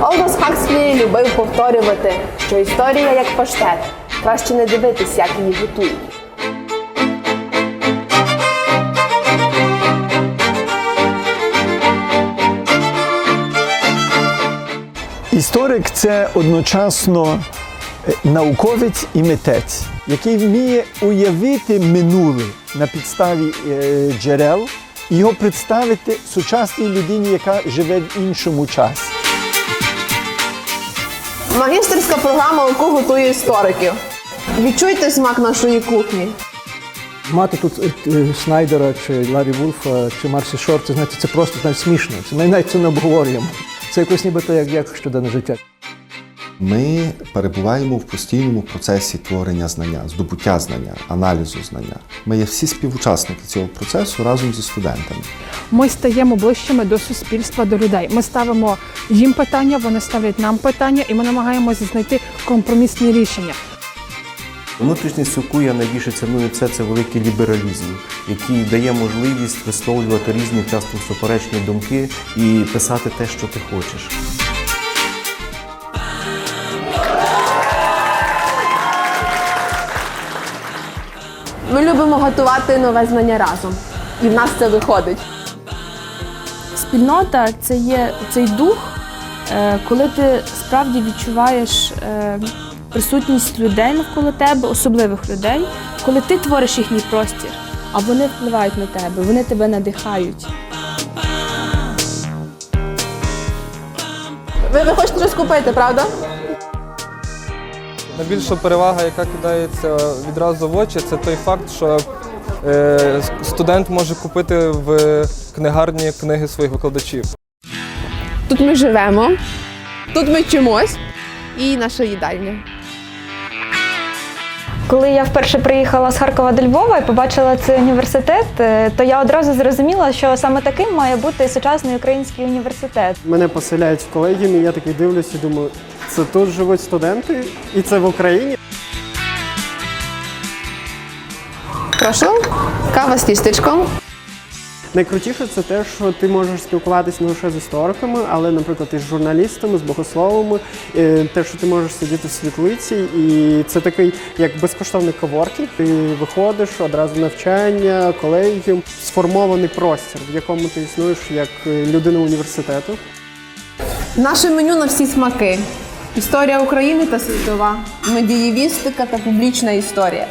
Олдос Хакслі любив повторювати, що історія як паштет. Краще не дивитись, як її готують. Історик це одночасно е, науковець і митець, який вміє уявити минуле на підставі е, джерел і його представити сучасній людині, яка живе в іншому часі. Магістерська програма, яку готує істориків. Відчуйте смак нашої кухні. Мати тут Шнайдера Снайдера чи Ларі Вулфа чи Марсі Шор, це знаєте, це просто навіть смішно. Ми навіть це не обговорюємо. Це якось нібито як, як щоденне життя. Ми перебуваємо в постійному процесі творення знання, здобуття знання, аналізу знання. Ми є всі співучасники цього процесу разом зі студентами. Ми стаємо ближчими до суспільства, до людей. Ми ставимо їм питання, вони ставлять нам питання, і ми намагаємося знайти компромісні рішення. Внутрішнє соку я найбільше ціную це, це великий лібералізм, який дає можливість висловлювати різні часто суперечні думки і писати те, що ти хочеш. Ми любимо готувати нове знання разом. І в нас це виходить. Спільнота це є цей дух, е, коли ти справді відчуваєш е, присутність людей навколо тебе, особливих людей, коли ти твориш їхній простір, а вони впливають на тебе, вони тебе надихають. Ви, ви хочете щось купити, правда? Найбільша перевага, яка кидається відразу в очі, це той факт, що е, студент може купити в книгарні книги своїх викладачів. Тут ми живемо, тут ми вчимось. І наша їдальня. Коли я вперше приїхала з Харкова до Львова і побачила цей університет, е, то я одразу зрозуміла, що саме таким має бути сучасний український університет. Мене поселяють в колегіумі, я такий дивлюсь і думаю, це тут живуть студенти, і це в Україні. Прошу, кава з тістечком. Найкрутіше це те, що ти можеш спілкуватися не лише з істориками, але, наприклад, і з журналістами, з богословами, е, те, що ти можеш сидіти в світлиці, і це такий як безкоштовний коворкінг. Ти виходиш одразу навчання, колегіум, сформований простір, в якому ти існуєш як е, людина університету. Наше меню на всі смаки. Історія України та світова, медієвістика та публічна історія.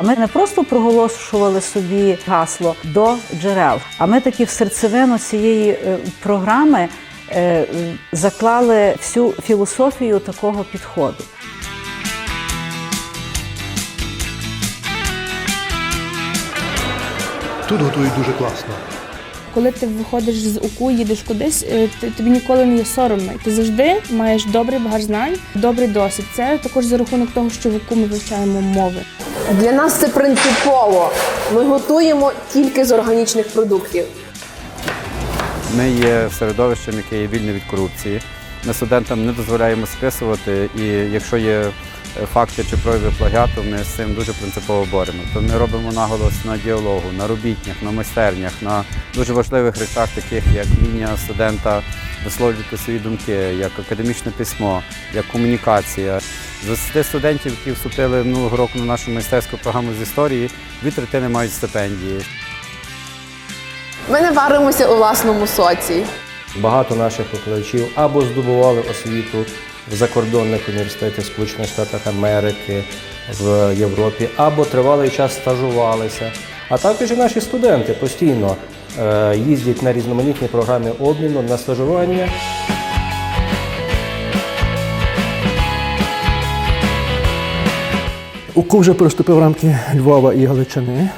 Ми не просто проголошували собі гасло до джерел, а ми таки в серцевину цієї е, програми е, заклали всю філософію такого підходу. Тут готують дуже класно. Коли ти виходиш з УКУ, їдеш кудись, е, ти- тобі ніколи не є соромно. Ти завжди маєш добрий багаж знань, добрий досвід. Це також за рахунок того, що в УКУ ми вивчаємо мови. Для нас це принципово. Ми готуємо тільки з органічних продуктів. Ми є середовищем, яке є вільне від корупції. Ми студентам не дозволяємо списувати, і якщо є факти чи прояви плагіату, ми з цим дуже принципово боремо. То ми робимо наголос на діалогу, на робітнях, на майстернях, на дуже важливих речах, таких як вміння студента висловлювати свої думки, як академічне письмо, як комунікація. З 20 студентів, які вступили минулого року на нашу майстерську програму з історії, дві третини мають стипендії. Ми не варимося у власному соці. Багато наших викладачів або здобували освіту в закордонних університетах Сполучених Штатах Америки, в Європі, або тривалий час стажувалися. А також і наші студенти постійно е, їздять на різноманітні програми обміну на стажування. УКУ вже переступив рамки Львова і Галичини.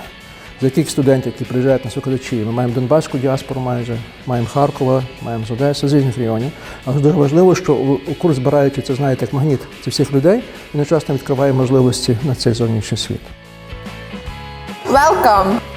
За тих студентів, які приїжджають на викладачі, ми маємо Донбаську діаспору майже, маємо Харкова, маємо з Одеси, з різних районів. Але дуже важливо, що УКУ збираючи це, знаєте, як магніт цих всіх людей, і одночасно відкриває можливості на цей зовнішній світ. Welcome!